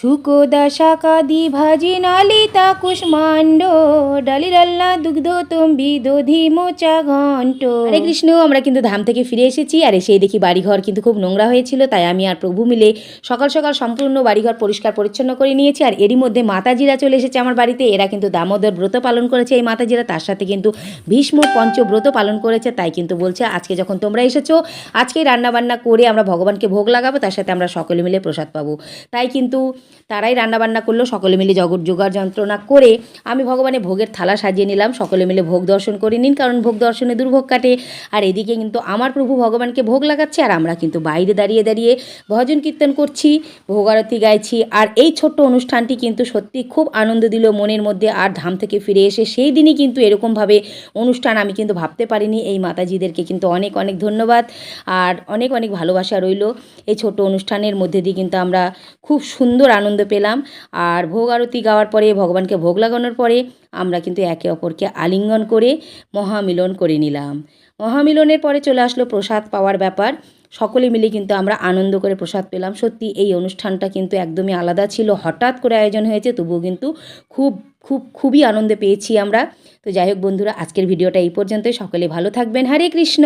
শুকোদা শাকাদি ভাজি নালিতা কুষ্মাণ্ড ডালিরাল্লা দুগ্ধ তম্বি দধি মোচা ঘন্ট হরে কৃষ্ণ, আমরা কিন্তু ধাম থেকে ফিরে এসেছি, আর এসে দেখি বাড়িঘর কিন্তু খুব নোংরা হয়েছিল, তাই আমি আর প্রভু মিলে সকাল সকাল সম্পূর্ণ বাড়িঘর পরিষ্কার পরিচ্ছন্ন করে নিয়েছি, আর এরই মধ্যে মাতাজিরা চলে এসেছে আমার বাড়িতে, এরা কিন্তু দামোদর ব্রত পালন করেছে, এই মাতাজিরা তার সাথে কিন্তু ভীষ্ম পঞ্চব্রত পালন করেছে, তাই কিন্তু বলছে, আজকে যখন তোমরা এসেছ আজকে রান্না বান্না করে আমরা ভগবানকে ভোগ লাগাবো, তার সাথে আমরা সকলে মিলে প্রসাদ পাবো। তাই কিন্তু তারাই রান্নাবান্না করল, সকলে মিলে জগৎ জোগাড় যন্ত্রণা করে আমি ভগবানের ভোগের থালা সাজিয়ে নিলাম, সকলে মিলে ভোগ দর্শন করে নিন, কারণ ভোগ দর্শনে দুর্ভোগ কাটে। আর এদিকে কিন্তু আমার প্রভু ভগবানকে ভোগ লাগাচ্ছে, আর আমরা কিন্তু বাইরে দাঁড়িয়ে দাঁড়িয়ে ভজন কীর্তন করছি, ভোগ আরতি গাইছি। আর এই ছোট্ট অনুষ্ঠানটি কিন্তু সত্যি খুব আনন্দ দিল মনের মধ্যে, আর ধাম থেকে ফিরে এসে সেই দিনই কিন্তু এরকমভাবে অনুষ্ঠান আমি কিন্তু ভাবতে পারিনি। এই মাতাজিদেরকে কিন্তু অনেক অনেক ধন্যবাদ, আর অনেক অনেক ভালোবাসা রইল। এই ছোট অনুষ্ঠানের মধ্যে দিয়ে কিন্তু আমরা খুব সুন্দর আনন্দ পেলাম। আর ভোগ আরতি গাওয়ার পরে, ভগবানকে ভোগ লাগানোর পরে, আমরা কিন্তু একে অপরকে আলিঙ্গন করে মহামিলন করে নিলাম। মহামিলনের পরে চলে আসলো প্রসাদ পাওয়ার ব্যাপার। সকলে মিলে কিন্তু আমরা আনন্দ করে প্রসাদ পেলাম। সত্যি এই অনুষ্ঠানটা কিন্তু একদমই আলাদা ছিল। হঠাৎ করে আয়োজন হয়েছে, তবুও কিন্তু খুব খুব, খুবই আনন্দ পেয়েছি আমরা। তো যাই হোক বন্ধুরা, আজকের ভিডিওটা এই পর্যন্তই। সকলে ভালো থাকবেন। হরে কৃষ্ণ!